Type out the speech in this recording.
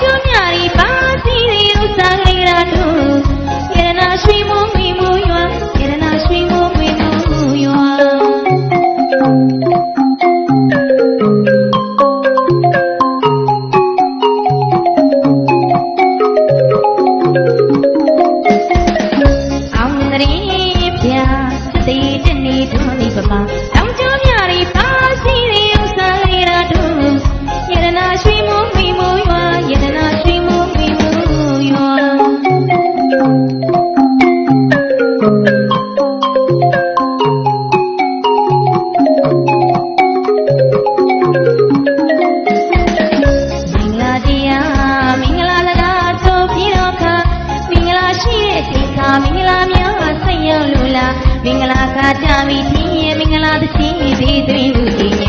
ကျိုးမြရီပါစီရီဥစ္စာလေးရာတို့ရတနာရွှေမိုးငွေမိုးရွာရတနာရွှေမိုးငွေမိုးရွာအောင်နရီပြသေတနေတော်နေ မင်္ဂလာတရားမင်္ဂလာလရာတို့ပြည်တော်ခါမင်္ဂလာရှိတဲ့ချိန်ခါမင်္ဂလာများဆက်ရောက်လို့လားမင်္ဂလာခါကြပြီဖြစ်ရင်မင်္ဂလာတစ်ချင်းသေးသေး